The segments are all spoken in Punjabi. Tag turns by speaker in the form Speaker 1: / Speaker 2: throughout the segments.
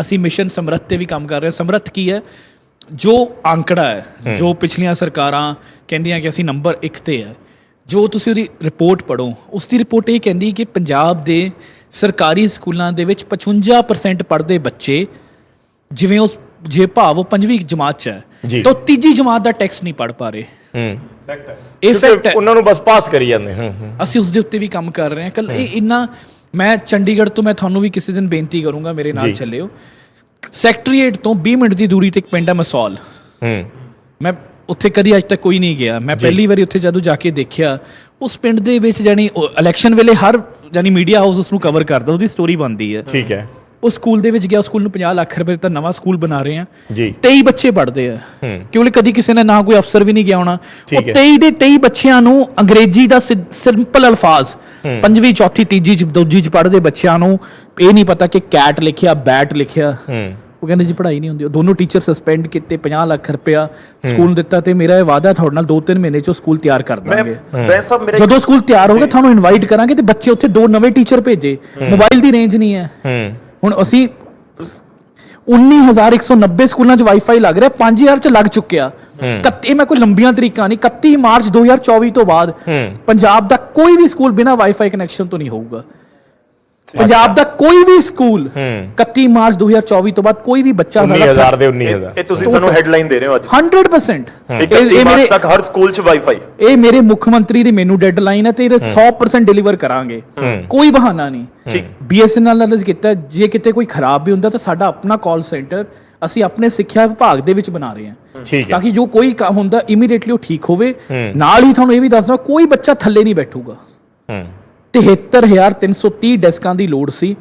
Speaker 1: ਅਸੀਂ ਮਿਸ਼ਨ ਸਮਰੱਥ ਤੇ ਵੀ ਕੰਮ ਕਰ ਰਹੇ ਹਾਂ। ਸਮਰੱਥ ਕੀ ਹੈ? ਜੋ ਅੰਕੜਾ ਹੈ ਜੋ ਪਿਛਲੀਆਂ ਸਰਕਾਰਾਂ ਕਹਿੰਦੀਆਂ ਕਿ ਅਸੀਂ ਨੰਬਰ 1 ਤੇ ਹੈ ਜੋ ਤੁਸੀਂ ਉਹਦੀ ਰਿਪੋਰਟ ਪੜੋ ਉਸ ਦੀ ਰਿਪੋਰਟ ਇਹ ਕਹਿੰਦੀ ਕਿ ਪੰਜਾਬ ਦੇ ਸਰਕਾਰੀ ਸਕੂਲਾਂ ਦੇ ਵਿੱਚ 55% ਪੜ੍ਹਦੇ ਬੱਚੇ ਜਿਵੇਂ ਉਸ ਜੇ ਭਾਵ ਉਹ ਪੰਜਵੀਂ ਜਮਾਤ ਚ। ਹੈ ਤਾਂ ਉਹ ਤੀਜੀ ਜਮਾਤ ਦਾ ਟੈਕਸਟ ਨਹੀਂ ਪੜ੍ਹ ਪਾ ਰਹੇ।
Speaker 2: ਹੂੰ।
Speaker 1: ਇਹ ਫੈਕਟ ਹੈ।
Speaker 2: ਉਹਨਾਂ ਨੂੰ ਬਸ ਪਾਸ ਕਰੀ ਜਾਂਦੇ ਹੂੰ
Speaker 1: ਅਸੀਂ ਉਸ ਦੇ ਉੱਤੇ ਵੀ ਕੰਮ ਕਰ ਰਹੇ ਹਾਂ। ਕੱਲ ਇਹ ਇੰਨਾ ਮੈਂ ਚੰਡੀਗੜ੍ਹ ਤੋਂ ਮੈਂ ਤੁਹਾਨੂੰ ਵੀ ਕਿਸੇ ਦਿਨ ਬੇਨਤੀ ਕਰੂੰਗਾ ਮੇਰੇ ਨਾਲ। ਚੱਲਿਓ। ਸੈਕਟਰੀਏਟ ਤੋਂ 20 ਮਿੰਟ ਦੀ ਦੂਰੀ ਤੇ ਇੱਕ ਪਿੰਡ ਹੈ ਮਸੌਲ।
Speaker 2: ਹੂੰ।
Speaker 1: ਮੈਂ ਉੱਥੇ ਕਦੀ ਅੱਜ ਤੱਕ ਕੋਈ ਨਹੀਂ ਗਿਆ। ਮੈਂ ਪਹਿਲੀ ਵਾਰੀ ਉੱਥੇ ਜਦੋਂ ਜਾ ਕੇ ਦੇਖਿਆ ਉਸ ਪਿੰਡ ਦੇ ਵਿੱਚ ਜਾਨੀ ਇਲੈਕਸ਼ਨ ਵੇਲੇ ਹਰ ਜਾਨੀ ਮੀਡੀਆ ਹਾਊਸ ਉਸ ਨੂੰ ਕਵਰ ਕਰਦਾ ਉਹਦੀ ਸਟੋਰੀ ਬਣਦੀ ਹੈ।
Speaker 2: ਠੀਕ ਹੈ।
Speaker 1: ਉਹ ਸਕੂਲ ਦੇ ਵਿੱਚ ਗਿਆ ਸਕੂਲ ਨੂੰ 50 ਲੱਖ ਰੁਪਏ ਦਾ ਨਵਾਂ ਸਕੂਲ ਬਣਾ ਰਹੇ ਆ।
Speaker 2: ਜੀ।
Speaker 1: 23 ਬੱਚੇ ਪੜ੍ਹਦੇ ਆ। ਕਿਉਂਕਿ ਕਦੀ ਕਿਸੇ ਨੇ ਨਾ ਕੋਈ ਅਫਸਰ ਵੀ ਨਹੀਂ ਗਿਆ ਹੋਣਾ। ਉਹ
Speaker 2: ਠੀਕ ਹੈ।
Speaker 1: 23 ਦੇ 23 ਬੱਚਿਆਂ ਨੂੰ ਅੰਗਰੇਜ਼ੀ ਦਾ ਸਿੰਪਲ ਅਲਫਾਜ਼ ਪੰਜਵੀਂ ਚੌਥੀ ਤੀਜੀ ਚ ਦੂਜੀ ਚ ਪੜ੍ਹਦੇ ਬੱਚਿਆਂ ਨੂੰ ਇਹ ਨਹੀਂ ਪਤਾ ਕਿ ਕੈਟ ਲਿਖਿਆ ਬੈਟ ਲਿਖਿਆ। ਉਹ ਕਹਿੰਦੇ ਜੀ ਪੜ੍ਹਾਈ ਨਹੀਂ ਹੁੰਦੀ। ਉਹ ਦੋਨੋਂ ਟੀਚਰ ਸਸਪੈਂਡ ਕੀਤੇ 50 ਲੱਖ ਰੁਪਇਆ ਸਕੂਲ ਦਿੱਤਾ ਤੇ ਮੇਰਾ ਇਹ ਵਾਅਦਾ ਤੁਹਾਡੇ ਨਾਲ 2-3 ਮਹੀਨੇ ਚ ਉਹ ਸਕੂਲ ਤਿਆਰ ਕਰ ਦਾਂਗੇ।
Speaker 3: ਮੈਂ ਸਭ ਮੇਰੇ
Speaker 1: ਜਦੋਂ ਸਕੂਲ ਤਿਆਰ ਹੋ ਗਿਆ ਤੁਹਾਨੂੰ ਇਨਵਾਈਟ ਕਰਾਂਗੇ ਤੇ ਬੱਚੇ ਉੱਥੇ ਦੋ ਨਵੇਂ ਟੀਚਰ ਭੇਜੇ। ਮੋਬਾਈਲ ਦੀ ਰੇਂਜ ਨਹੀਂ ਹੈ।
Speaker 2: ਹੂੰ।
Speaker 1: ਹੁਣ ਅਸੀਂ 19190 ਸਕੂਲਾਂ 'ਚ ਵਾਈਫਾਈ ਲੱਗ ਰਿਹਾ 5000 'ਚ ਲੱਗ ਚੁੱਕਿਆ। ਕੱਤੀ ਮੈਂ ਕੋਈ ਲੰਬੀਆਂ ਤਰੀਕਾਂ ਨਹੀਂ 31 ਮਾਰਚ 2024 ਤੋਂ ਬਾਅਦ ਪੰਜਾਬ ਦਾ ਕੋਈ ਵੀ ਸਕੂਲ ਬਿਨਾ ਵਾਈਫਾਈ ਕਨੈਕਸ਼ਨ ਤੋਂ ਨਹੀਂ ਹੋਊਗਾ। ਪੰਜਾਬ ਦਾ ਕੋਈ ਵੀ ਸਕੂਲ 31 ਮਾਰਚ 2024 ਤੋਂ ਬਾਅਦ ਕੋਈ ਵੀ ਬੱਚਾ ਸਾਡਾ
Speaker 2: 19000 ਦੇ 19000
Speaker 3: ਇਹ ਤੁਸੀਂ ਸਾਨੂੰ ਹੈਡਲਾਈਨ ਦੇ ਰਹੇ ਹੋ ਅੱਜ।
Speaker 1: 100% ਇਹ
Speaker 3: 31
Speaker 1: ਇਹ
Speaker 3: ਮਾਰਚ
Speaker 1: ਮੇਰੇ
Speaker 3: ਤੱਕ ਹਰ ਸਕੂਲ 'ਚ ਵਾਈਫਾਈ
Speaker 1: ਇਹ ਮੇਰੇ ਮੁੱਖ ਮੰਤਰੀ ਦੀ ਮੈਨੂੰ ਡੈਡਲਾਈਨ ਹੈ ਤੇ ਇਹ 100% ਡਿਲੀਵਰ ਕਰਾਂਗੇ। ਕੋਈ ਬਹਾਨਾ ਨਹੀਂ।
Speaker 3: ਠੀਕ।
Speaker 1: ਬੀਐਸਐਨਐਲ ਨਾਲ ਅਰਜ਼ ਕੀਤਾ ਜੇ ਕਿਤੇ ਕੋਈ ਖਰਾਬ ਵੀ ਹੁੰਦਾ ਤਾਂ ਸਾਡਾ ਆਪਣਾ ਕਾਲ ਸੈਂਟਰ ਅਸੀਂ ਆਪਣੇ ਸਿੱਖਿਆ ਵਿਭਾਗ ਦੇ ਵਿੱਚ ਬਣਾ ਰਹੇ ਹਾਂ।
Speaker 2: ਠੀਕ ਹੈ।
Speaker 1: ਤਾਂ ਕਿ ਜੋ ਕੋਈ ਕੰਮ ਹੁੰਦਾ ਇਮੀਡੀਏਟਲੀ ਉਹ ਠੀਕ ਹੋਵੇ। ਨਾਲ ਹੀ ਤੁਹਾਨੂੰ ਇਹ ਵੀ ਦੱਸਦਾ ਕੋਈ ਬੱਚਾ ਥੱਲੇ ਨਹੀਂ ਬੈਠੂਗਾ।
Speaker 2: ਹੂੰ।
Speaker 1: 73330 ਡੈਸਕਾਂ ਦੀ ਲੋੜ ਸੀ।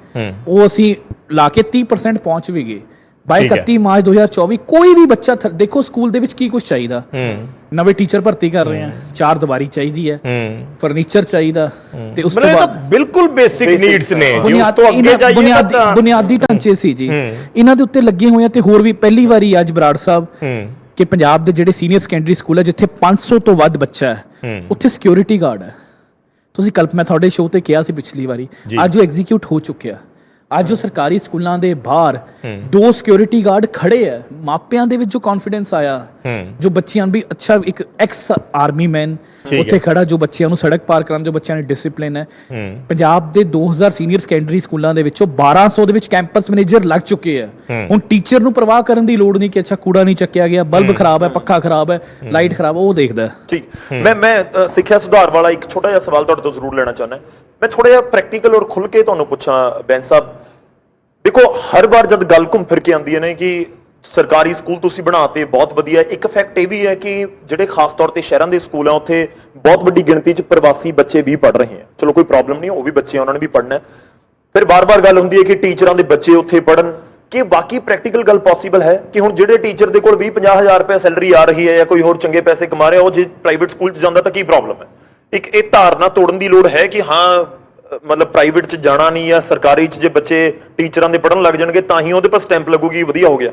Speaker 1: ਉਹ ਅਸੀਂ ਲਾ ਕੇ 30% ਪਹੁੰਚ ਵੀ ਗਏ। ਬਾਈ
Speaker 2: ਠੀਕ ਹੈ।
Speaker 1: 31 ਮਾਰਚ 2024 ਕੋਈ ਵੀ ਬੱਚਾ ਦੇਖੋ ਸਕੂਲ ਦੇ ਵਿੱਚ ਕੀ ਕੁਝ ਚਾਹੀਦਾ। ਨਵੇਂ ਟੀਚਰ ਭਰਤੀ ਕਰ ਰਹੇ ਆ ਚਾਰ ਦੀਵਾਰੀ ਚਾਹੀਦੀ ਹੈ। ਫਰਨੀਚਰ ਚਾਹੀਦਾ ਤੇ ਉਸ ਤੋਂ ਬਾਅਦ
Speaker 2: ਬਿਲਕੁਲ ਬੇਸਿਕ ਨੀਡਸ ਨੇ। ਉਸ
Speaker 1: ਬੁਨਿਆਦ
Speaker 2: ਤੋਂ ਅੱਗੇ
Speaker 1: ਇਹਨਾਂ-
Speaker 2: ਜਾਈਏ
Speaker 1: ਬੁਨਿਆਦੀ
Speaker 2: ਤਾਂ
Speaker 1: ਬੁਨਿਆਦੀ ਢਾਂਚੇ ਸੀ ਜੀ। ਇਹਨਾਂ ਦੇ ਉੱਤੇ ਲੱਗੇ ਹੋਏ ਆ ਤੇ ਹੋਰ ਵੀ ਪਹਿਲੀ ਵਾਰੀ ਅੱਜ ਬਰਾੜ ਸਾਹਿਬ ਕਿ ਪੰਜਾਬ ਦੇ ਜਿਹੜੇ ਸੀਨੀਅਰ ਸੈਕੰਡਰੀ ਸਕੂਲ ਹੈ ਜਿੱਥੇ 500 ਤੋਂ ਵੱਧ ਬੱਚਾ ਹੈ ਉੱਥੇ ਸਿਕਿਉਰਿਟੀ ਗਾਰਡ ਹੈ। ਤੁਸੀਂ ਕਲਪ ਮੈਂ ਤੁਹਾਡੇ ਸ਼ੋਅ ਤੇ ਕਿਹਾ ਸੀ ਪਿਛਲੀ ਵਾਰੀ। ਅੱਜ ਉਹ ਐਗਜ਼ੀਕਿਊਟ ਹੋ ਚੁੱਕਿਆ ਅੱਜ ਉਹ ਸਰਕਾਰੀ ਸਕੂਲਾਂ ਦੇ ਬਾਹਰ ਦੋ ਸਿਕਿਉਰਿਟੀ ਗਾਰਡ ਖੜੇ ਆ। ਮਾਪਿਆਂ ਦੇ ਵਿੱਚ ਜੋ ਕੌਨਫੀਡੈਂਸ ਆਇਆ ਜੋ ਬੱਚਿਆਂ ਵੀ ਅੱਛਾ ਇੱਕ ਐਕਸ ਆਰਮੀ ਮੈਨ ਉੱਥੇ। ਖੜਾ ਜੋ ਬੱਚਿਆਂ ਨੂੰ ਸੜਕ ਪਾਰ ਕਰਾਉਣ ਜੋ ਬੱਚਿਆਂ ਨੇ ਡਿਸਪਲਿਨ ਹੈ। ਪੰਜਾਬ ਦੇ 2000 ਸੀਨੀਅਰ ਸੈਕੰਡਰੀ ਸਕੂਲਾਂ ਦੇ ਵਿੱਚੋਂ 1200 ਦੇ ਵਿੱਚ ਕੈਂਪਸ ਮੈਨੇਜਰ ਲੱਗ ਚੁੱਕੇ ਆ। ਹੁਣ ਟੀਚਰ ਨੂੰ ਪਰਵਾਹ ਕਰਨ ਦੀ ਲੋੜ ਨਹੀਂ ਕਿ ਅੱਛਾ ਕੂੜਾ ਨਹੀਂ ਚੱਕਿਆ ਗਿਆ ਬਲਬ ਖਰਾਬ ਹੈ ਪੱਖਾ ਖਰਾਬ ਹੈ ਲਾਈਟ ਖਰਾਬ ਹੈ ਉਹ ਦੇਖਦਾ।
Speaker 3: ਠੀਕ। ਮੈਂ ਮੈਂ ਸਿੱਖਿਆ ਸੁਧਾਰ ਵਾਲਾ ਇੱਕ ਛੋਟਾ ਜਿਹਾ ਸਵਾਲ ਤੁਹਾਡੇ ਤੋਂ ਜ਼ਰੂਰ ਲੈਣਾ ਚਾਹੁੰਦਾ। ਮੈਂ ਥੋੜਾ ਜਿਹਾ ਪ੍ਰੈਕਟੀਕਲ ਔਰ ਖੁੱਲ ਕੇ ਤੁਹਾਨੂੰ ਪੁੱਛਾਂ ਬੈਂਸ ਸਾਹਿਬ। ਦੇਖੋ, ਹਰ ਵਾਰ ਜਦ ਗੱਲ ਘੁੰਮ ਫਿਰ ਕੇ ਆਉਂਦੀ ਨੇ ਕਿ ਸਰਕਾਰੀ ਸਕੂਲ ਤੁਸੀਂ ਬਣਾਤੇ ਬਹੁਤ ਵਧੀਆ ਇੱਕ ਫੈਕਟ ਇਹ ਵੀ ਹੈ ਕਿ ਜਿਹੜੇ ਖਾਸ ਤੌਰ ਤੇ ਸ਼ਹਿਰਾਂ ਦੇ ਸਕੂਲ ਆ, ਉੱਥੇ ਬਹੁਤ ਵੱਡੀ ਗਿਣਤੀ 'ਚ ਪ੍ਰਵਾਸੀ ਬੱਚੇ ਵੀ ਪੜ ਰਹੇ ਆ। ਚਲੋ, ਕੋਈ ਪ੍ਰੋਬਲਮ ਨਹੀਂ, ਉਹ ਵੀ ਬੱਚੇ ਉਹਨਾਂ ਨੇ ਵੀ ਪੜਨਾ ਫਿਰ ਵਾਰ ਵਾਰ ਗੱਲ ਹੁੰਦੀ ਹੈ ਕਿ ਟੀਚਰਾਂ ਦੇ ਬੱਚੇ ਉੱਥੇ ਪੜਨ ਕਿ ਬਾਕੀ ਪ੍ਰੈਕਟੀਕਲ ਗੱਲ ਪੋਸੀਬਲ ਹੈ ਕਿ ਹੁਣ ਜਿਹੜੇ ਟੀਚਰ ਦੇ ਕੋਲ 20 ਹਜ਼ਾਰ ਰੁਪਏ ਸੈਲਰੀ ਆ ਰਹੀ ਹੈ ਜਾਂ ਕੋਈ ਹੋਰ ਚੰਗੇ ਪੈਸੇ ਕਮਾ ਰਿਹਾ, ਉਹ ਜੇ ਪ੍ਰਾਈਵੇਟ ਸਕੂਲ 'ਚ ਜਾਂਦਾ ਤਾਂ ਕੀ ਪ੍ਰੋਬਲਮ ਹੈ? ਇੱਕ ਇਹ ਧਾਰਨਾ ਤੋੜਨ ਦੀ ਲੋੜ ਹੈ ਕਿ ਹਾਂ ਮਤਲਬ ਪ੍ਰਾਈਵੇਟ 'ਚ ਜਾਣਾ ਨਹੀਂ ਜਾਂ ਸਰਕਾਰੀ 'ਚ ਜੇ ਬੱਚੇ ਟੀਚਰਾਂ ਦੇ ਪੜਨ ਲੱਗ ਜਾਣਗੇ ਤਾਂ ਹੀ ਉਹਦੇ ਪਰ ਸਟੈਂਪ ਲੱਗੂਗੀ ਵਧੀਆ ਹੋ ਗਿਆ।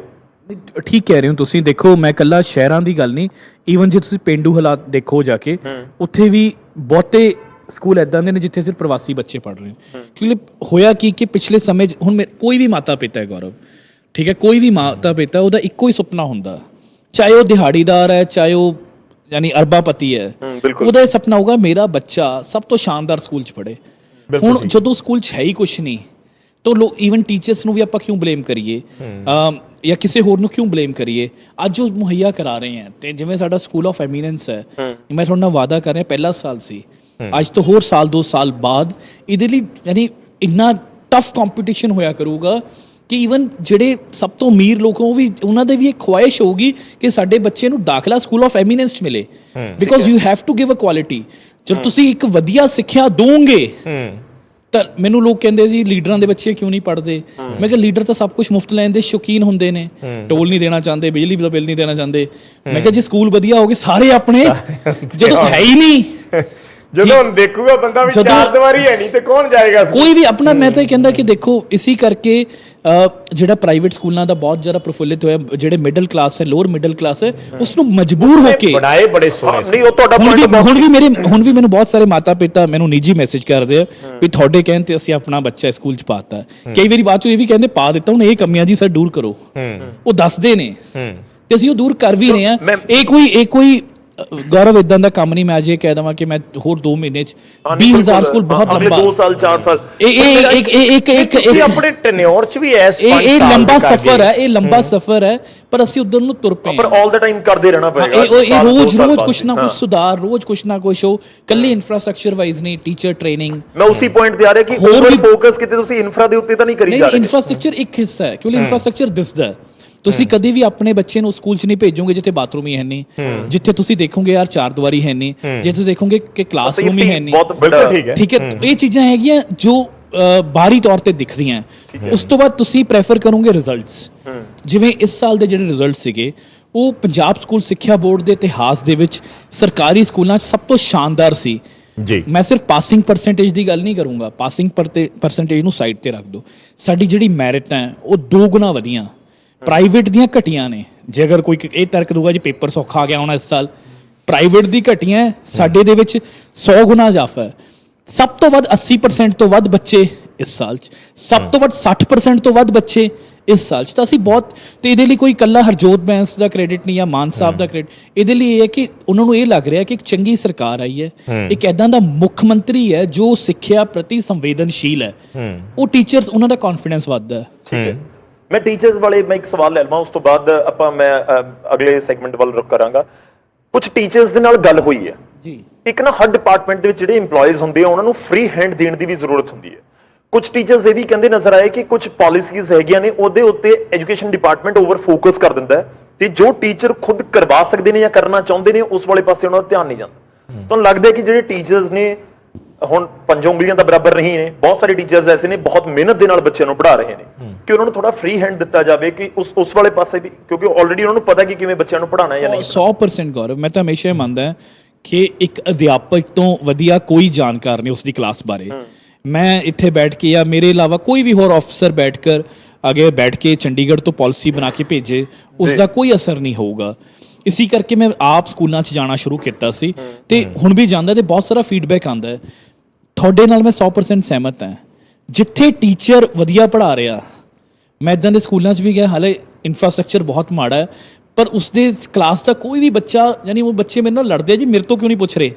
Speaker 1: ਨਹੀਂ, ਠੀਕ ਕਹਿ ਰਹੇ ਹੋ ਤੁਸੀਂ। ਦੇਖੋ ਮੈਂ ਕੱਲਾ ਸ਼ਹਿਰਾਂ ਦੀ ਗੱਲ ਨਹੀਂ ਈਵਨ ਜੇ ਤੁਸੀਂ ਪਿੰਡੂ ਹਾਲਾਤ ਦੇਖੋ ਜਾ ਕੇ ਉੱਥੇ ਵੀ ਬਹੁਤੇ ਸਕੂਲ ਐਦਾਂ ਦੇ ਨੇ ਜਿੱਥੇ ਸਿਰਫ ਪ੍ਰਵਾਸੀ ਬੱਚੇ ਪੜ ਰਹੇ ਨੇ। ਕਿਉਂਕਿ ਹੋਇਆ ਕੀ ਕਿ ਪਿਛਲੇ ਸਮੇਂ 'ਚ ਹੁਣ ਮੇ- ਕੋਈ ਵੀ ਮਾਤਾ ਪਿਤਾ ਹੈ ਗੌਰਵ ਠੀਕ ਹੈ ਕੋਈ ਵੀ ਮਾਤਾ ਪਿਤਾ ਉਹਦਾ ਇੱਕੋ ਹੀ ਸੁਪਨਾ ਹੁੰਦਾ। ਚਾਹੇ ਉਹ ਦਿਹਾੜੀਦਾਰ ਹੈ ਚਾਹੇ ਉਹ ਯਾਨੀ ਅਰਬਾਪਤੀ ਹੈ
Speaker 3: ਹੂੰ, ਬਿਲਕੁਲ।
Speaker 1: ਉਹਦਾ ਇਹ ਸੁਪਨਾ ਹੋਊਗਾ ਮੇਰਾ ਬੱਚਾ ਸਭ ਤੋਂ ਸ਼ਾਨਦਾਰ ਸਕੂਲ 'ਚ ਪੜ੍ਹੇ। ਹੁਣ ਜਦੋਂ ਸਕੂਲ 'ਚ ਹੈ ਹੀ ਕੁਝ ਨਹੀਂ ਤਾਂ ਲੋਕ ਈਵਨ ਟੀਚਰਸ ਨੂੰ ਵੀ ਆਪਾਂ ਕਿਉਂ ਬਲੇਮ ਕਰੀਏ? ਅਮ, ਜਾਂ ਕਿਸੇ ਹੋਰ ਨੂੰ ਕਿਉਂ ਬਲੇਮ ਕਰੀਏ? ਅੱਜ ਉਹ ਮੁਹੱਈਆ ਕਰਾ ਰਹੇ ਹੈ ਤੇ ਜਿਵੇਂ ਸਾਡਾ ਸਕੂਲ ਆਫ ਐਮੀਨੈਂਸ ਹੈ ਮੈਂ ਤੁਹਾਡੇ ਨਾਲ ਵਾਅਦਾ ਕਰ ਰਿਹਾ ਪਹਿਲਾ ਸਾਲ ਸੀ। ਅੱਜ ਤੋਂ ਹੋਰ ਸਾਲ ਦੋ ਸਾਲ ਬਾਅਦ ਇਹਦੇ ਲਈ ਯਾਨੀ ਇੰਨਾ ਟਫ ਕੰਪੀਟੀਸ਼ਨ ਹੋਇਆ ਕਰੂਗਾ ਕਿ ਈਵਨ ਜਿਹੜੇ ਸਭ ਤੋਂ ਅਮੀਰ ਲੋਕ ਉਹ ਵੀ ਉਹਨਾਂ ਦੇ ਵੀ ਇੱਕ ਖੁਆਇਸ਼ ਹੋਊਗੀ ਕਿ ਸਾਡੇ ਬੱਚੇ ਨੂੰ ਦਾਖਲਾ ਸਕੂਲ ਆਫ ਐਮੀਨੈਂਸ ਚ ਮਿਲੇ। Because you have to give a quality ਜਦ ਤੁਸੀਂ ਇੱਕ ਵਧੀਆ ਸਿੱਖਿਆ ਦੋਗੇ ਤਾਂ ਮੈਨੂੰ ਲੋਕ ਕਹਿੰਦੇ ਜੀ ਲੀਡਰਾਂ ਦੇ ਬੱਚੇ ਕਿਉਂ ਨਹੀਂ ਪੜ੍ਹਦੇ? ਮੈਂ ਕਿਹਾ ਲੀਡਰ ਤਾਂ ਸਭ ਕੁਝ ਮੁਫਤ ਲੈਣ ਦੇ ਸ਼ੌਕੀਨ ਹੁੰਦੇ ਨੇ। ਟੋਲ ਨਹੀਂ ਦੇਣਾ ਚਾਹੁੰਦੇ ਬਿਜਲੀ ਦਾ ਬਿੱਲ ਨਹੀਂ ਦੇਣਾ ਚਾਹੁੰਦੇ। ਮੈਂ ਕਿਹਾ ਜੇ ਸਕੂਲ ਵਧੀਆ ਹੋਗੇ ਸਾਰੇ ਆਪਣੇ। ਜਦੋਂ ਹੈ ਹੀ ਨਹੀਂ।
Speaker 2: ਜਦੋਂ ਹੁਣ ਦੇਖੂਗਾ ਬੰਦਾ ਵੀ ਚਾਰ ਦੀਵਾਰੀ ਹੈ ਨਹੀਂ ਤੇ ਕੌਣ ਜਾਏਗਾ?
Speaker 1: ਕੋਈ ਵੀ ਆਪਣਾ ਮੈਂ ਤਾਂ ਇਹ ਕਹਿੰਦਾ ਕਿ ਦੇਖੋ ਇਸੇ ਕਰਕੇ ਜਿਹੜਾ ਪ੍ਰਾਈਵੇਟ ਸਕੂਲਾਂ ਦਾ ਬਹੁਤ ਜ਼ਿਆਦਾ ਪ੍ਰਫੁੱਲਿਤ ਹੋਇਆ ਜਿਹੜੇ ਮਿਡਲ ਕਲਾਸ ਹੈ ਲੋਅਰ ਮਿਡਲ ਕਲਾਸ ਹੈ ਉਸ ਨੂੰ ਮਜਬੂਰ ਹੋ ਕੇ
Speaker 2: ਬਣਾਏ ਬੜੇ ਸੋਹਣੇ
Speaker 3: ਨਹੀਂ ਉਹ ਤੁਹਾਡਾ
Speaker 1: ਹੁਣ ਵੀ
Speaker 3: point ਬਹੁਤ
Speaker 1: ਹੁਣ ਵੀ ਮੇਰੇ ਹੁਣ ਵੀ ਮੈਨੂੰ ਬਹੁਤ ਸਾਰੇ ਮਾਤਾ ਪਿਤਾ ਮੈਨੂੰ ਨਿੱਜੀ ਮੈਸੇਜ ਕਰਦੇ ਆ ਵੀ ਤੁਹਾਡੇ ਕਹਿਣ ਤੇ ਅਸੀਂ ਆਪਣਾ ਬੱਚਾ ਸਕੂਲ ਚ ਪਾਤਾ ਕਈ ਵਾਰੀ ਬਾਅਦ ਚੋਂ ਇਹ ਵੀ ਕਹਿੰਦੇ ਪਾ ਦਿੱਤਾ ਹੁਣ ਇਹ ਕਮੀਆਂ ਜੀ ਸਰ ਦੂਰ ਕਰੋ। ਉਹ ਦੱਸਦੇ ਨੇ। ਤੇ ਅਸੀਂ ਉਹ ਦੂਰ ਕਰ ਵੀ ਰਹੇ ਆ ਇਹ ਕੋਈ ਇਹ ਕੋਈ ਗੌਰਵ ਇਦਾਂ ਦਾ ਕੰਮ ਨਹੀਂ ਮੈਂ ਅਜੇ ਕਹਿ ਦਵਾਂ ਕਿ ਮੈਂ ਹੋਰ 2 ਮਹੀਨੇ ਚ 20000 ਸਕੂਲ ਬਹੁਤ ਲੰਬਾ।
Speaker 3: 2 ਸਾਲ 4 ਸਾਲ।
Speaker 1: ਇਹ ਇਹ ਇੱਕ ਇੱਕ ਇੱਕ ਇੱਕ
Speaker 2: ਆਪਣੇ ਟੈਨਿਓਰ ਚ ਵੀ ਐਸ
Speaker 1: ਇਹ ਇਹ ਲੰਬਾ ਸਫ਼ਰ ਹੈ ਇਹ ਲੰਬਾ ਸਫ਼ਰ ਹੈ ਪਰ ਅਸੀਂ ਉਧਰ ਨੂੰ ਤੁਰ ਪਏ
Speaker 3: ਪਰ 올 ਦਾ ਟਾਈਮ ਕਰਦੇ ਰਹਿਣਾ ਪਏਗਾ।
Speaker 1: ਇਹ ਇਹ
Speaker 3: ਸਾਲ,
Speaker 1: ਰੋਜ਼
Speaker 3: ਸਾਲ
Speaker 1: ਰੋਜ਼। ਕੁਛ ਨਾ। ਕੁਛ ਸੁਧਾਰ ਰੋਜ਼ ਕੁਛ ਨਾ ਕੁਛ ਹੋ ਕੱਲੀ ਇਨਫਰਾਸਟ੍ਰਕਚਰ ਵਾਈਜ਼ ਨਹੀਂ ਟੀਚਰ ਟ੍ਰੇਨਿੰਗ
Speaker 3: ਮੈਂ ਉਸੇ ਪੁਆਇੰਟ ਤੇ ਆ ਰਿਹਾ ਕਿ
Speaker 1: ਹੋਰ
Speaker 3: ਫੋਕਸ ਕਿਤੇ ਤੁਸੀਂ ਇਨਫਰਾ ਦੇ ਉੱਤੇ ਤਾਂ ਨਹੀਂ ਕਰੀ
Speaker 1: ਨਹੀਂ
Speaker 3: ਜਾ ਰਹੇ।
Speaker 1: ਇਨਫਰਾਸਟ੍ਰਕਚਰ ਇੱਕ ਹਿੱਸਾ ਹੈ ਕਿਉਂਕਿ ਇਨਫਰਾਸਟ੍ਰਕਚਰ ਦਿਸਦਾ ਹੈ। ਤੁਸੀਂ ਕਦੇ ਵੀ ਆਪਣੇ ਬੱਚੇ ਨੂੰ ਸਕੂਲ 'ਚ ਨਹੀਂ ਭੇਜੋਗੇ ਜਿੱਥੇ ਬਾਥਰੂਮ ਹੀ ਹੈ ਨਹੀਂ? ਜਿੱਥੇ ਤੁਸੀਂ ਦੇਖੋਗੇ ਯਾਰ ਚਾਰ ਦੀਵਾਰੀ ਹੈ ਨਹੀਂ। ਜਿੱਥੇ ਤੁਸੀਂ ਦੇਖੋਗੇ ਕਿ ਕਲਾਸਰੂਮ ਹੀ ਹੈ ਨਹੀਂ।
Speaker 3: ਬਹੁਤ
Speaker 2: ਬਿਲਕੁਲ
Speaker 3: ਵੱਡਾ
Speaker 2: ਠੀਕ ਹੈ।
Speaker 1: ਠੀਕ ਹੈ ਇਹ ਚੀਜ਼ਾਂ ਹੈਗੀਆਂ ਜੋ ਬਾਹਰੀ ਤੌਰ ਤੇ ਦਿਖਦੀਆਂ। ਉਸ ਤੋਂ ਬਾਅਦ ਤੁਸੀਂ ਪ੍ਰੈਫਰ ਕਰੋਗੇ ਰਿਜ਼ਲਟਸ ਜਿਵੇਂ ਇਸ ਸਾਲ ਦੇ ਜਿਹੜੇ ਰਿਜ਼ਲਟ ਸੀਗੇ ਉਹ ਪੰਜਾਬ ਸਕੂਲ ਸਿੱਖਿਆ ਬੋਰਡ ਦੇ ਇਤਿਹਾਸ ਦੇ ਵਿੱਚ ਸਰਕਾਰੀ ਸਕੂਲਾਂ 'ਚ ਸਭ ਤੋਂ ਸ਼ਾਨਦਾਰ ਸੀ।
Speaker 2: ਜੀ।
Speaker 1: ਮੈਂ ਸਿਰਫ ਪਾਸਿੰਗ ਪਰਸੈਂਟੇਜ ਦੀ ਗੱਲ ਨਹੀਂ ਕਰੂੰਗਾ। ਪਾਸਿੰਗ ਪਰਸੈਂਟੇਜ ਨੂੰ ਸਾਈਡ ਤੇ ਰੱਖ ਦਿਓ। ਸਾਡੀ ਜਿਹੜੀ ਮੈਰਿਟ ਹੈ ਉਹ ਦੋ ਗੁਣਾ ਵਧੀਆਂ। ਪ੍ਰਾਈਵੇਟ ਦੀਆਂ ਘਟੀਆਂ ਨੇ। ਜੇ ਅਗਰ ਕੋਈ ਇਹ ਤਰਕ ਦੂਗਾ ਜੀ ਪੇਪਰ ਸੌਖਾ ਆ ਗਿਆ ਹੋਣਾ ਇਸ ਸਾਲ। ਪ੍ਰਾਈਵੇਟ ਦੀ ਘਟੀਆਂ ਸਾਡੇ ਦੇ ਵਿੱਚ 100 ਗੁਣਾ ਇਜ਼ਾਫਾ ਹੈ। ਸਭ ਤੋਂ ਵੱਧ 80% ਤੋਂ ਵੱਧ ਬੱਚੇ ਇਸ ਸਾਲ 'ਚ। ਸਭ ਤੋਂ ਵੱਧ 60% ਤੋਂ ਵੱਧ ਬੱਚੇ ਇਸ ਸਾਲ 'ਚ। ਤਾਂ ਅਸੀਂ ਬਹੁਤ ਤੇ ਇਹਦੇ ਲਈ ਕੋਈ ਕੱਲਾ ਹਰਜੋਤ ਬੈਂਸ ਦਾ ਕ੍ਰੈਡਿਟ ਨਹੀਂ ਜਾਂ ਮਾਨ ਸਾਹਿਬ ਦਾ ਕ੍ਰੈਡਿਟ ਇਹਦੇ ਲਈ ਇਹ ਹੈ ਕਿ ਉਹਨਾਂ ਨੂੰ ਇਹ ਲੱਗ ਰਿਹਾ ਕਿ ਇੱਕ ਚੰਗੀ ਸਰਕਾਰ ਆਈ ਹੈ। ਇੱਕ ਐਦਾਂ ਦਾ ਮੁੱਖ ਮੰਤਰੀ ਹੈ ਜੋ ਸਿੱਖਿਆ ਪ੍ਰਤੀ ਸੰਵੇਦਨਸ਼ੀਲ ਹੈ। ਉਹ ਟੀਚਰਸ ਉਹਨਾਂ ਦਾ ਕੌਨਫੀਡੈਂਸ ਵੱਧਦਾ ਹੈ।
Speaker 3: ਠੀਕ ਹੈ। ਮੈਂ ਟੀਚਰਸ ਵਾਲੇ ਮੈਂ ਇੱਕ ਸਵਾਲ ਲੈ ਲਵਾਂ ਉਸ ਤੋਂ ਬਾਅਦ ਆਪਾਂ ਮੈਂ ਅਗਲੇ ਸੈਗਮੈਂਟ ਵੱਲ ਰੁਕ ਕਰਾਂਗਾ। ਕੁਝ ਟੀਚਰਸ ਦੇ ਨਾਲ ਗੱਲ ਹੋਈ ਹੈ।
Speaker 1: ਜੀ।
Speaker 3: ਇੱਕ ਨਾ ਹਰ ਡਿਪਾਰਟਮੈਂਟ ਦੇ ਵਿੱਚ ਜਿਹੜੇ EMPLOYEES ਹੁੰਦੇ ਆ ਉਹਨਾਂ ਨੂੰ ਫ੍ਰੀ ਹੈਂਡ ਦੇਣ ਦੀ ਵੀ ਜ਼ਰੂਰਤ ਹੁੰਦੀ ਹੈ। ਕੁਝ ਟੀਚਰਸ ਇਹ ਵੀ ਕਹਿੰਦੇ ਨਜ਼ਰ ਆਏ ਕਿ ਕੁਝ ਪਾਲਿਸੀਜ਼ ਹੈਗੀਆਂ ਨੇ ਉਹਦੇ ਉੱਤੇ ਐਜੂਕੇਸ਼ਨ ਡਿਪਾਰਟਮੈਂਟ ਓਵਰ ਫੋਕਸ ਕਰ ਦਿੰਦਾ ਹੈ ਤੇ ਜੋ ਟੀਚਰ ਖੁਦ ਕਰਵਾ ਸਕਦੇ ਨੇ ਜਾਂ ਕਰਨਾ ਚਾਹੁੰਦੇ ਨੇ ਉਸ ਵਾਲੇ ਪਾਸੇ ਉਹਨਾਂ ਦਾ ਧਿਆਨ ਨਹੀਂ ਜਾਂਦਾ। ਤੁਹਾਨੂੰ ਲੱਗਦਾ ਹੈ ਕਿ ਜਿਹੜੇ ਟੀਚਰਸ ਨੇ ਹੁਣ ਪੰਜ ਉਂਗਲੀਆਂ ਦਾ ਬਰਾਬਰ ਨਹੀਂ ਨੇ। ਬਹੁਤ ਸਾਰੇ ਟੀਚਰਸ ਐਸੇ ਨੇ ਬਹੁਤ ਮਿਹਨਤ ਦੇ ਨਾਲ ਬੱਚਿਆਂ ਨੂੰ ਪੜ੍ਹਾ ਰਹੇ ਨੇ। ਕਿ ਉਹਨਾਂ ਨੂੰ ਥੋੜਾ ਫ੍ਰੀ ਹੈਂਡ ਦਿੱਤਾ ਜਾਵੇ ਕਿ ਉਸ ਉਸ ਵਾਲੇ ਪਾਸੇ ਵੀ ਕਿਉਂਕਿ ਆਲਰੇਡੀ ਉਹਨਾਂ ਨੂੰ ਪਤਾ ਕਿ ਕਿਵੇਂ ਬੱਚਿਆਂ ਨੂੰ ਪੜ੍ਹਾਉਣਾ ਹੈ ਜਾਂ ਨਹੀਂ
Speaker 1: 100% ਗੌਰਵ ਮੈਂ ਤਾਂ ਹਮੇਸ਼ਾ ਇਹ ਮੰਨਦਾ ਕਿ ਇੱਕ ਅਧਿਆਪਕ ਤੋਂ ਵਧੀਆ ਕੋਈ ਜਾਣਕਾਰ ਨਹੀਂ ਉਸ ਦੀ ਕਲਾਸ ਬਾਰੇ ਮੈਂ ਇੱਥੇ ਬੈਠ ਕੇ ਜਾਂ ਮੇਰੇ ਇਲਾਵਾ ਕੋਈ ਵੀ ਹੋਰ ਅਫਸਰ ਬੈਠ ਕਰ ਅੱਗੇ ਬੈਠ ਕੇ ਚੰਡੀਗੜ੍ਹ ਤੋਂ ਪਾਲਿਸੀ ਬਣਾ ਕੇ ਭੇਜੇ ਉਸ ਦਾ ਕੋਈ ਅਸਰ ਨਹੀਂ ਹੋਊਗਾ। ਇਸੇ ਕਰਕੇ ਮੈਂ ਆਪ ਸਕੂਲਾਂ 'ਚ ਜਾਣਾ ਸ਼ੁਰੂ ਕੀਤਾ ਸੀ। ਤੇ ਹੁਣ ਵੀ ਜਾਂਦਾ ਤੇ ਬਹੁਤ ਸਾਰਾ ਫੀਡਬੈਕ ਆਉਂਦਾ ਹੈ। ਤੁਹਾਡੇ ਨਾਲ ਮੈਂ 100% ਸਹਿਮਤ ਹਾਂ। ਜਿੱਥੇ ਟੀਚਰ ਵਧੀਆ ਪੜ੍ਹਾ ਰਿਹਾ ਮੈਂ ਇਦਾਂ ਦੇ ਸਕੂਲਾਂ 'ਚ ਵੀ ਗਿਆ ਹਾਲੇ ਇਨਫਰਾਸਟ੍ਰਕਚਰ ਬਹੁਤ ਮਾੜਾ ਹੈ ਪਰ ਉਸਦੇ ਕਲਾਸ ਦਾ ਕੋਈ ਵੀ ਬੱਚਾ ਯਾਨੀ ਉਹ ਬੱਚੇ ਮੇਰੇ ਨਾਲ ਲੜਦੇ ਆ ਜੀ ਮੇਰੇ ਤੋਂ ਕਿਉਂ ਨਹੀਂ ਪੁੱਛ ਰਹੇ?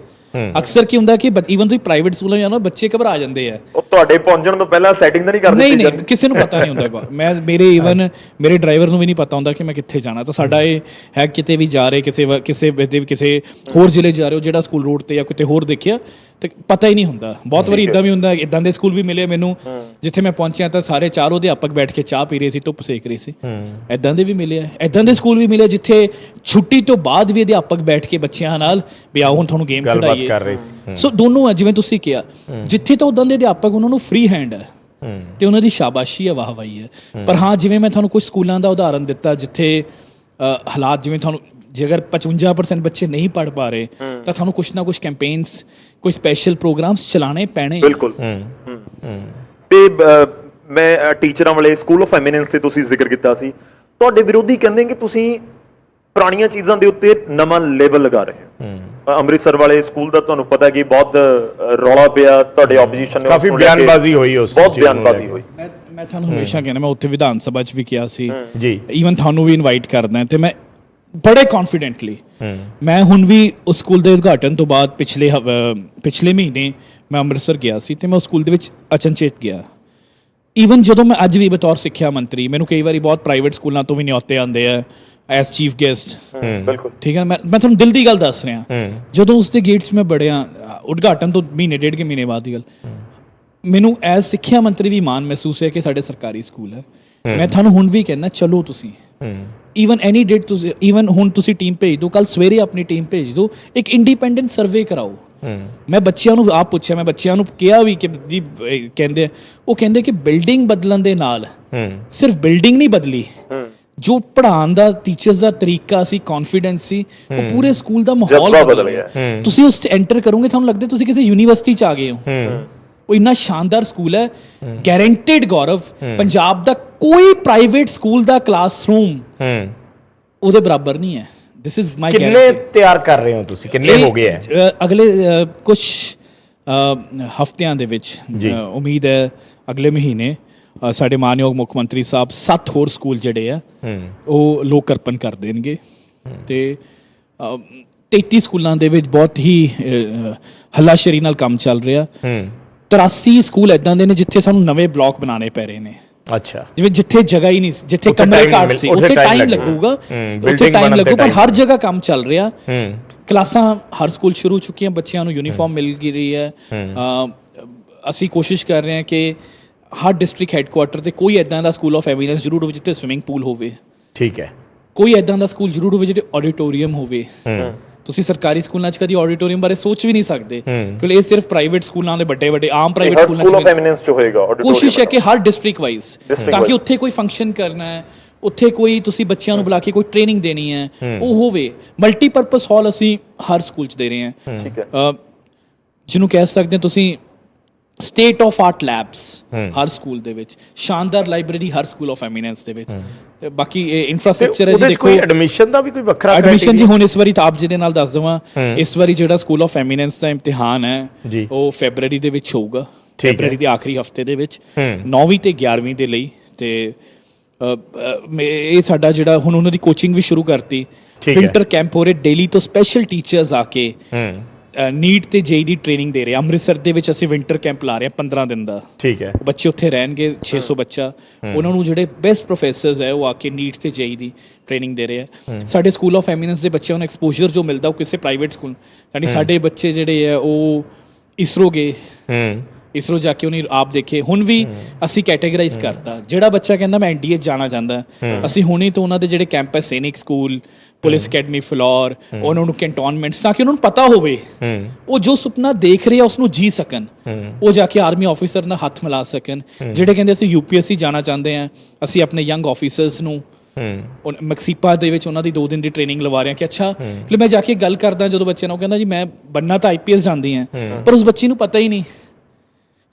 Speaker 1: ਅਕਸਰ ਕੀ ਹੁੰਦਾ ਕਿ ਈਵਨ ਤੁਸੀਂ ਪ੍ਰਾਈਵੇਟ ਸਕੂਲਾਂ ਜਾਣਾ ਬੱਚੇ ਘਬਰਾ ਜਾਂਦੇ ਆ।
Speaker 3: ਉਹ ਤੁਹਾਡੇ ਪਹੁੰਚਣ ਤੋਂ ਪਹਿਲਾਂ ਸੈਟਿੰਗ ਤਾਂ ਨਹੀਂ ਕਰਦੇ
Speaker 1: ਨਹੀਂ? ਨਹੀਂ ਕਿਸੇ ਨੂੰ ਪਤਾ ਨਹੀਂ ਹੁੰਦਾ। ਮੈਂ ਮੇਰੇ ਈਵਨ ਮੇਰੇ ਡਰਾਈਵਰ ਨੂੰ ਵੀ ਨਹੀਂ ਪਤਾ ਹੁੰਦਾ ਕਿ ਮੈਂ ਕਿੱਥੇ ਜਾਣਾ। ਤਾਂ ਸਾਡਾ ਇਹ ਹੈ ਕਿਤੇ ਵੀ ਜਾ ਰਹੇ ਕਿਸੇ ਕਿਸੇ ਦੇ ਕਿਸੇ ਹੋਰ ਜ਼ਿਲ੍ਹੇ ਜਾ ਰਹੇ ਹੋ ਜਿਹੜਾ ਸਕੂਲ ਰੋਡ ਤੇ ਜਾਂ ਕਿਤੇ ਹੋਰ ਦੇਖਿਆ ਤੇ ਪਤਾ ਹੀ ਨਹੀਂ ਹੁੰਦਾ। ਬਹੁਤ ਵਾਰੀ ਇਦਾਂ ਵੀ ਹੁੰਦਾ ਇਦਾਂ ਦੇ ਸਕੂਲ ਵੀ ਮਿਲੇ ਮੈਨੂੰ ਜਿੱਥੇ ਮੈਂ ਪਹੁੰਚਿਆ ਤਾਂ ਸਾਰੇ ਚਾਰੋਂ ਅਧਿਆਪਕ ਬੈਠ ਕੇ ਚਾਹ ਪੀ ਰਹੇ ਸੀ ਧੁੱਪ ਸੇਕ ਰਹੇ ਸੀ। ਇਦਾਂ ਦੇ ਵੀ ਮਿਲੇ ਆ। ਇਦਾਂ ਦੇ ਸਕੂਲ ਵੀ ਮਿਲੇ ਜਿੱਥੇ ਛੁੱਟੀ ਤੋਂ ਬਾਅਦ ਵੀ ਅਧਿਆਪਕ ਬੈਠ ਕੇ ਬੱਚਿਆਂ ਨਾਲ ਵੀ ਆਓ ਹੁਣ ਤੁਹਾਨੂੰ ਗੇਮ ਖਿਡਾਈਏ।
Speaker 2: ਕਰ ਰਹੇ ਸੀ।
Speaker 1: ਸੋ ਦੋਨੋਂ ਆ ਜਿਵੇਂ ਤੁਸੀਂ ਕਿਹਾ। ਜਿੱਥੇ ਤਾਂ ਉਦਾਂ ਦੇ ਅਧਿਆਪਕ ਉਹਨਾਂ ਨੂੰ ਫ੍ਰੀ ਹੈਂਡ ਹੈ। ਤੇ ਉਹਨਾਂ ਦੀ ਸ਼ਾਬਾਸ਼ੀ ਹੈ ਵਾਹਵਾਈ ਹੈ। ਪਰ ਹਾਂ ਜਿਵੇਂ ਮੈਂ ਤੁਹਾਨੂੰ ਕੁਝ ਸਕੂਲਾਂ ਦਾ ਉਦਾਹਰਨ ਦਿੱਤਾ ਜਿੱਥੇ ਹਾਲਾਤ ਜਿਵੇਂ ਤੁਹਾਨੂੰ ਜੇ ਅਗਰ 55% ਬੱਚੇ ਨਹੀਂ ਪੜ ਪਾ ਰਹੇ ਤਾਂ ਤੁਹਾਨੂੰ ਕੁਝ ਨਾ ਕੁਝ ਕੈਂਪੇਨਸ ਕੋਈ ਸਪੈਸ਼ਲ ਪ੍ਰੋਗਰਾਮਸ ਚਲਾਣੇ ਪੈਣੇ।
Speaker 3: ਬਿਲਕੁਲ। ਹੂੰ। ਤੇ ਮੈਂ ਟੀਚਰਾਂ ਵਾਲੇ ਸਕੂਲ ਆਫ ਐਮੀਨੈਂਸ ਤੇ ਤੁਸੀਂ ਜ਼ਿਕਰ ਕੀਤਾ ਸੀ। ਤੁਹਾਡੇ ਵਿਰੋਧੀ ਕਹਿੰਦੇ ਕਿ ਤੁਸੀਂ ਪੁਰਾਣੀਆਂ ਚੀਜ਼ਾਂ ਦੇ ਉੱਤੇ ਨਵਾਂ ਲੇਬਲ ਲਗਾ ਰਹੇ ਹੋ। ਅੰਮ੍ਰਿਤਸਰ ਵਾਲੇ ਸਕੂਲ ਦਾ ਤੁਹਾਨੂੰ ਪਤਾ ਕਿ ਬਹੁਤ ਰੌਲਾ ਪਿਆ ਤੁਹਾਡੇ ਆਪੋਜੀਸ਼ਨ ਨੇ
Speaker 2: ਕਾਫੀ ਬਿਆਨਬਾਜ਼ੀ ਹੋਈ ਉਸ
Speaker 3: ਬਹੁਤ ਬਿਆਨਬਾਜ਼ੀ। ਹੋਈ।
Speaker 1: ਮੈਂ ਮੈਂ ਤੁਹਾਨੂੰ ਹਮੇਸ਼ਾ ਕਹਿੰਦਾ ਮੈਂ ਉੱਥੇ ਵਿਧਾਨ ਸਭਾ 'ਚ ਵੀ ਕਿਹਾ ਸੀ।
Speaker 2: ਜੀ।
Speaker 1: ਈਵਨ ਤੁਹਾਨੂੰ ਵੀ ਇਨਵਾਈਟ ਕਰਦਾ ਤੇ ਮੈਂ ਬੜੇ ਕੌਨਫੀਡੈਂਟਲੀ ਮੈਂ ਹੁਣ ਵੀ ਉਸ ਸਕੂਲ ਦੇ ਉਦਘਾਟਨ ਤੋਂ ਬਾਅਦ ਪਿਛਲੇ ਪਿਛਲੇ ਮਹੀਨੇ ਮੈਂ ਅੰਮ੍ਰਿਤਸਰ ਗਿਆ ਸੀ ਤੇ ਮੈਂ ਉਸ ਸਕੂਲ ਦੇ ਵਿੱਚ ਅਚਨਚੇਤ ਗਿਆ। ਈਵਨ ਜਦੋਂ ਮੈਂ ਅੱਜ ਵੀ ਬਤੌਰ ਸਿੱਖਿਆ ਮੰਤਰੀ ਮੈਨੂੰ ਕਈ ਵਾਰੀ ਬਹੁਤ ਪ੍ਰਾਈਵੇਟ ਸਕੂਲਾਂ ਤੋਂ ਵੀ ਨਿਯੁਕਤੇ ਆਉਂਦੇ ਆ ਐਸ ਚੀਫ ਗੈਸਟ
Speaker 3: ਬਿਲਕੁਲ।
Speaker 1: ਠੀਕ ਹੈ? ਮੈਂ ਮੈਂ ਤੁਹਾਨੂੰ ਦਿਲ ਦੀ ਗੱਲ ਦੱਸ ਰਿਹਾ। ਜਦੋਂ ਉਸ ਦੇ ਗੇਟਸ ਮੈਂ ਬੜਿਆ ਉਦਘਾਟਨ ਤੋਂ ਮਹੀਨੇ ਡੇਢ ਕੇ ਮਹੀਨੇ ਬਾਅਦ ਦੀ ਗੱਲ। ਮੈਨੂੰ ਐਜ਼ ਸਿੱਖਿਆ ਮੰਤਰੀ ਵੀ ਮਾਣ ਮਹਿਸੂਸ ਹੈ ਕਿ ਸਾਡੇ ਸਰਕਾਰੀ ਸਕੂਲ ਹੈ। ਮੈਂ ਤੁਹਾਨੂੰ ਹੁਣ ਵੀ ਕਹਿੰਦਾ ਚਲੋ ਤੁਸੀਂ। ਈਵਨ ਐਨੀ ਡੇਟ ਤੁਸੀਂ ਈਵਨ ਹੁਣ ਤੁਸੀਂ ਟੀਮ ਭੇਜ ਦਿਓ ਕੱਲ ਸਵੇਰੇ ਆਪਣੀ ਟੀਮ ਭੇਜ ਦਿਓ ਇੱਕ ਇੰਡੀਪੈਂਡੈਂਟ ਸਰਵੇ ਕਰਾਓ। ਮੈਂ ਬੱਚਿਆਂ ਨੂੰ ਆਪ ਪੁੱਛਿਆ ਮੈਂ ਬੱਚਿਆਂ ਨੂੰ ਕਿਹਾ ਵੀ ਕਿ ਜੀ ਕਹਿੰਦੇ ਉਹ ਕਹਿੰਦੇ ਕਿ ਬਿਲਡਿੰਗ ਬਦਲਣ ਦੇ ਨਾਲ ਸਿਰਫ ਬਿਲਡਿੰਗ ਨਹੀਂ ਬਦਲੀ ਜੋ ਪੜ੍ਹਾਉਣ ਦਾ ਟੀਚਰਸ ਦਾ ਤਰੀਕਾ ਸੀ ਕੌਨਫੀਡੈਂਸ ਸੀ ਉਹ ਪੂਰੇ ਸਕੂਲ ਦਾ ਮਾਹੌਲ ਬਦਲ ਗਿਆ। ਤੁਸੀਂ ਉਸ ਚ ਐਂਟਰ ਕਰੋਗੇ ਤੁਹਾਨੂੰ ਲੱਗਦਾ ਤੁਸੀਂ ਕਿਸੇ ਯੂਨੀਵਰਸਿਟੀ ਚ ਆ ਗਏ ਹੋ। ਉਹ ਇੰਨਾ ਸ਼ਾਨਦਾਰ ਸਕੂਲ ਹੈ ਗਾਰੰਟੀਡ ਗੌਰਵ ਪੰਜਾਬ ਦਾ ਕੋਈ ਪ੍ਰਾਈਵੇਟ ਸਕੂਲ ਦਾ ਕਲਾਸਰੂਮ ਉਹਦੇ ਬਰਾਬਰ ਨਹੀਂ ਹੈ। ਦਿਸ ਇਜ਼ ਮਾਈ
Speaker 2: ਕਿੰਨੇ ਤਿਆਰ ਕਰ ਰਹੇ ਹੋ ਤੁਸੀਂ? ਕਿੰਨੇ ਹੋ ਗਏ ਹੈ?
Speaker 1: ਅਗਲੇ ਕੁਝ ਹਫਤਿਆਂ ਦੇ ਵਿੱਚ ਉਮੀਦ ਹੈ ਅਗਲੇ ਮਹੀਨੇ ਸਾਡੇ ਮਾਨਯੋਗ ਮੁੱਖ ਮੰਤਰੀ ਸਾਹਿਬ ਸੱਤ ਹੋਰ ਸਕੂਲ ਜਿਹੜੇ ਆ ਉਹ ਲੋਕ ਅਰਪਣ ਕਰ ਦੇਣਗੇ। ਤੇ ਅ, 33 ਸਕੂਲਾਂ ਦੇ ਵਿੱਚ ਬਹੁਤ ਹੀ ਹੱਲਾਸ਼ੇਰੀ ਨਾਲ ਕੰਮ ਚੱਲ ਰਿਹਾ। 83 ਸਕੂਲ ਇਦਾਂ ਦੇ ਨੇ ਜਿੱਥੇ ਸਾਨੂੰ ਨਵੇਂ ਬਲਾਕ ਬਣਾਉਣੇ ਪੈ ਰਹੇ ਨੇ।
Speaker 2: ਅੱਛਾ।
Speaker 1: ਜਿਵੇਂ ਜਿੱਥੇ ਜਗ੍ਹਾ ਹੀ ਨਹੀਂ ਜਿੱਥੇ ਕਮਰੇ ਘੱਟ ਸੀ
Speaker 2: ਉੱਥੇ
Speaker 1: ਟਾਈਮ
Speaker 2: ਲੱਗੂਗਾ।
Speaker 1: ਉੱਥੇ ਟਾਈਮ ਲੱਗੂ ਪਰ ਹਰ ਜਗ੍ਹਾ ਕੰਮ ਚੱਲ ਰਿਹਾ। ਕਲਾਸਾਂ ਹਰ ਸਕੂਲ ਸ਼ੁਰੂ ਹੋ ਚੁੱਕੀਆਂ ਬੱਚਿਆਂ ਨੂੰ ਯੂਨੀਫਾਰਮ ਮਿਲ ਗਈ ਰਹੀ ਹੈ। ਅਸੀਂ ਕੋਸ਼ਿਸ਼ ਕਰ ਰਹੇ ਹਾਂ ਕਿ ਹਰ ਡਿਸਟ੍ਰਿਕਟ ਹੈੱਡਕੁਆਟਰ ਤੇ ਕੋਈ ਐਦਾਂ ਦਾ ਸਕੂਲ ਆਫ ਐਮੀਨੈਂਸ ਜ਼ਰੂਰ ਹੋਵੇ ਜਿੱਥੇ ਸਵਿਮਿੰਗ ਪੂਲ ਹੋਵੇ।
Speaker 2: ਠੀਕ ਹੈ।
Speaker 1: ਕੋਈ ਐਦਾਂ ਦਾ ਸਕੂਲ ਜ਼ਰੂਰ ਹੋਵੇ ਜਿੱਥੇ ਆਡੀਟੋਰੀਅਮ ਹੋਵੇ। ਤੁਸੀਂ ਸਰਕਾਰੀ ਸਕੂਲਾਂ 'ਚ ਕਦੀ ਆਡੀਟੋਰੀਅਮ ਬਾਰੇ ਸੋਚ ਵੀ ਨਹੀਂ ਸਕਦੇ ਕਿਉਂਕਿ ਇਹ ਸਿਰਫ ਪ੍ਰਾਈਵੇਟ ਸਕੂਲਾਂ ਦੇ ਵੱਡੇ ਵੱਡੇ ਆਮ ਪ੍ਰਾਈਵੇਟ ਸਕੂਲਾਂ
Speaker 3: ਸਕੂਲ
Speaker 1: 'ਚ
Speaker 3: ਆਫ
Speaker 1: ਵੀ-
Speaker 3: ਐਮੀਨੈਂਸ ਚ ਹੋਏਗਾ auditorium
Speaker 1: ਕੋਸ਼ਿਸ਼ ਹੈ ਕਿ ਹਰ ਡਿਸਟ੍ਰਿਕਟ ਵਾਈਜ਼ ਤਾਂ ਕਿ। ਉੱਥੇ ਕੋਈ ਫੰਕਸ਼ਨ ਕਰਨਾ ਹੈ ਉੱਥੇ ਕੋਈ ਤੁਸੀਂ ਬੱਚਿਆਂ ਨੂੰ ਬੁਲਾ ਕੇ ਕੋਈ ਟ੍ਰੇਨਿੰਗ ਦੇਣੀ ਹੈ ਉਹ ਹੋਵੇ। ਮਲਟੀਪਰਪਸ ਹਾਲ ਅਸੀਂ ਹਰ ਸਕੂਲ 'ਚ ਦੇ ਰਹੇ ਹਾਂ।
Speaker 3: ਠੀਕ ਹੈ।
Speaker 1: ਅ, ਜਿਹਨੂੰ ਕਹਿ ਸਕਦੇ ਤੁਸੀਂ ਸਟੇਟ ਆਫ ਆਰਟ ਲੈਬਸ ਹਰ ਸਕੂਲ ਦੇ ਵਿੱਚ ਸ਼ਾਨਦਾਰ ਲਾਇਬ੍ਰੇਰੀ ਹਰ ਸਕੂਲ ਆਫ ਐਮੀਨੈਂਸ ਦੇ ਵਿੱਚ। ਤੇ ਬਾਕੀ ਇਨਫਰਾਸਟ੍ਰਕਚਰ ਹੈ ਜੀ
Speaker 2: ਚ ਕੋਈ
Speaker 1: ਦੇਖੋ
Speaker 2: ਐਡਮਿਸ਼ਨ ਦਾ ਵੀ ਕੋਈ ਵੱਖਰਾ
Speaker 1: ਐਡਮਿਸ਼ਨ ਜੀ? ਹੁਣ ਇਸ ਵਾਰੀ ਤਾਂ ਆਪ ਜੀ ਦੇ ਨਾਲ ਦੱਸ ਦਵਾਂ ਇਸ ਵਾਰੀ ਜਿਹੜਾ ਸਕੂਲ ਆਫ ਐਮੀਨੈਂਸ ਦਾ ਇਮਤਿਹਾਨ ਹੈ। ਉਹ ਫੈਬਰੂਅਰੀ ਦੇ ਵਿੱਚ ਹੋਊਗਾ। ਫੈਬਰੂਅਰੀ ਦੇ ਆਖਰੀ ਹਫ਼ਤੇ ਦੇ ਵਿੱਚ 9ਵੀਂ ਤੇ 11ਵੀਂ ਦੇ ਲਈ ਤੇ ਇਹ ਸਾਡਾ ਜਿਹੜਾ ਹੁਣ ਉਹਨਾਂ ਦੀ ਕੋਚਿੰਗ ਵੀ ਸ਼ੁਰੂ ਕਰਤੀ। ਵਿੰਟਰ ਕੈਂਪ ਹੋ ਰਹੇ ਡੇਲੀ ਤੋਂ ਸਪੈਸ਼ਲ ਟੀਚਰਸ ਆ ਕੇ ਨੀਟ ਤੇ ਜੇਈ ਦੀ ਟ੍ਰੇਨਿੰਗ ਦੇ ਰਹੇ। ਅੰਮ੍ਰਿਤਸਰ ਦੇ ਵਿੱਚ ਅਸੀਂ ਵਿੰਟਰ ਕੈਂਪ ਲਾ ਰਹੇ ਹਾਂ 15 ਦਿਨ ਦਾ।
Speaker 2: ਠੀਕ ਹੈ।
Speaker 1: ਬੱਚੇ ਉੱਥੇ ਰਹਿਣਗੇ 600 ਬੱਚਾ। ਉਹਨਾਂ ਨੂੰ ਜਿਹੜੇ ਬੈਸਟ ਪ੍ਰੋਫੈਸਰਸ ਹੈ ਉਹ ਆ ਕੇ ਨੀਟ ਤੇ ਜੇਈ ਦੀ ਟ੍ਰੇਨਿੰਗ ਦੇ ਰਹੇ ਆ। ਸਾਡੇ ਸਕੂਲ ਆਫ ਐਮੀਨੈਂਸ ਦੇ ਬੱਚਿਆਂ ਨੂੰ ਐਕਸਪੋਜ਼ਰ ਜੋ ਮਿਲਦਾ ਉਹ ਕਿਸੇ ਪ੍ਰਾਈਵੇਟ ਸਕੂਲ ਯਾਨੀ ਸਾਡੇ ਬੱਚੇ ਜਿਹੜੇ ਆ ਉਹ ਇਸਰੋ ਗਏ
Speaker 2: ਹੂੰ।
Speaker 1: ਇਸਰੋ ਜਾ ਕੇ ਉਹਨੇ ਆਪ ਦੇਖੇ। ਹੁਣ ਵੀ ਅਸੀਂ ਕੈਟਾਗਰਾਈਜ਼ ਕਰਤਾ। ਜਿਹੜਾ ਬੱਚਾ ਕਹਿੰਦਾ ਮੈਂ ਐਨਡੀਏ ਜਾਣਾ ਚਾਹੁੰਦਾ ਅਸੀਂ ਹੁਣੇ ਤੋਂ ਉਹਨਾਂ ਦੇ ਜਿਹੜੇ ਕੈਂਪਸ ਸੈਨਿਕ ਸਕੂਲ ਪੁਲਿਸ ਅਕੈਡਮੀ ਫਲੋਰ ਉਹਨਾਂ ਨੂੰ ਕੈਂਟੋਨਮੈਂਟਸ ਤਾਂ ਕਿ ਉਹਨਾਂ ਨੂੰ ਪਤਾ ਹੋਵੇ। ਉਹ ਜੋ ਸੁਪਨਾ ਦੇਖ ਰਹੇ ਆ ਉਸ ਨੂੰ ਜੀ ਸਕਣ। ਉਹ ਜਾ ਕੇ ਆਰਮੀ ਆਫੀਸਰ ਨਾਲ ਹੱਥ ਮਿਲਾ ਸਕਣ। ਜਿਹੜੇ ਕਹਿੰਦੇ ਅਸੀਂ ਯੂਪੀਐਸਸੀ ਜਾਣਾ ਚਾਹੁੰਦੇ ਆ ਅਸੀਂ ਆਪਣੇ ਯੰਗ ਆਫੀਸਰਸ ਨੂੰ ਉਹ ਮਕਸੀਪਾ ਦੇ ਵਿੱਚ ਉਹਨਾਂ ਦੀ 2 ਦਿਨ ਦੀ ਟ੍ਰੇਨਿੰਗ ਲਵਾ ਰਹੇ ਹਾਂ ਕਿ ਅੱਛਾ ਕਿ ਮੈਂ ਜਾ ਕੇ ਗੱਲ ਕਰਦਾ ਜਦੋਂ ਬੱਚੇ ਨਾਲ ਉਹ ਕਹਿੰਦਾ ਜੀ ਮੈਂ ਬੰਨਾ ਤਾਂ ਆਈਪੀਐਸ ਜਾਂਦੀ ਆ ਪਰ ਉਸ ਬੱਚੀ ਨੂੰ ਪਤਾ ਹੀ ਨਹੀਂ।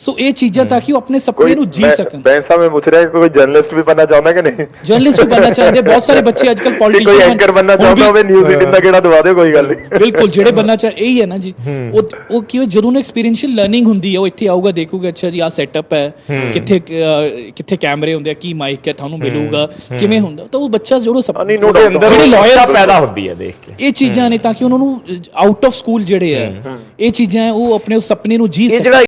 Speaker 1: ਸੋ ਇਹ ਚੀਜ਼ਾਂ ਤਾਂ ਕਿ ਉਹ ਆਪਣੇ ਸੁਪਨੇ ਨੂੰ ਜੀ ਸਕਣ।
Speaker 3: ਬੈਂਸ ਸਾਹਿਬ ਮੈਂ ਪੁੱਛ ਰਿਹਾ ਕਿ ਕੋਈ ਜਰਨਲਿਸਟ ਵੀ ਬਣਨਾ ਚਾਹੁੰਦਾ ਕਿ ਨਹੀਂ?
Speaker 1: ਜਰਨਲਿਸਟ ਵੀ ਬਣਨਾ ਚਾਹੀਦੇ ਬਹੁਤ ਸਾਰੇ ਬੱਚੇ ਅੱਜ ਕੱਲ
Speaker 3: ਕੋਈ
Speaker 1: ਪੋਲੀਟੀਸ਼ੀਅਨ
Speaker 3: ਐਂਕਰ ਬਣਨਾ ਚਾਹੁੰਦਾ ਹੋਵੇ ਨਿਊਜ਼ 18 ਦਾ ਕਿਹੜਾ ਦਵਾ ਦਿਓ ਕੋਈ ਗੱਲ ਨਹੀਂ।
Speaker 1: ਬਿਲਕੁਲ ਜਿਹੜੇ ਬੰਨਾ ਚਾਹ ਇਹੀ ਹੈ ਨਾ ਜੀ। ਉਹ ਉਹ ਕਿਉਂ ਜਦੋਂ ਨੂੰ ਐਕਸਪੀਰੀਐਂਸ਼ੀਅਲ ਲਰਨਿੰਗ ਹੁੰਦੀ ਹੈ ਉਹ ਇੱਥੇ ਆਊਗਾ ਦੇਖੂਗਾ ਅੱਛਾ ਜੀ ਆ ਸੈਟਅਪ ਹੈ। ਕਿੱਥੇ ਕਿੱਥੇ ਕੈਮਰੇ ਹੁੰਦੇ ਆ ਕੀ ਮਾਈਕ ਹੈ ਤੁਹਾਨੂੰ ਮਿਲੂਗਾ ਕਿਵੇਂ ਹੁੰਦਾ? ਤਾਂ ਉਹ ਬੱਚਾ ਜਿਹੜੋ ਸਭ
Speaker 3: ਨਹੀਂ doubt,
Speaker 2: ਅੰਦਰ
Speaker 1: ਜਿਹੜੇ
Speaker 2: ਲਾਇਰ ਪੈਦਾ ਹੁੰਦੀ ਹੈ ਦੇਖ ਕੇ।
Speaker 1: ਇਹ ਚੀਜ਼ਾਂ ਨੇ ਤਾਂ ਕਿ ਉਹਨਾਂ ਨੂੰ ਆਊਟ ਆਫ ਸਕੂਲ ਜਿਹੜੇ ਆ ਇਹ ਚੀਜ਼ਾਂ ਉਹ ਆਪਣੇ ਉਸ ਸੁਪਨੇ ਨੂੰ ਜੀ ਸਕਣ।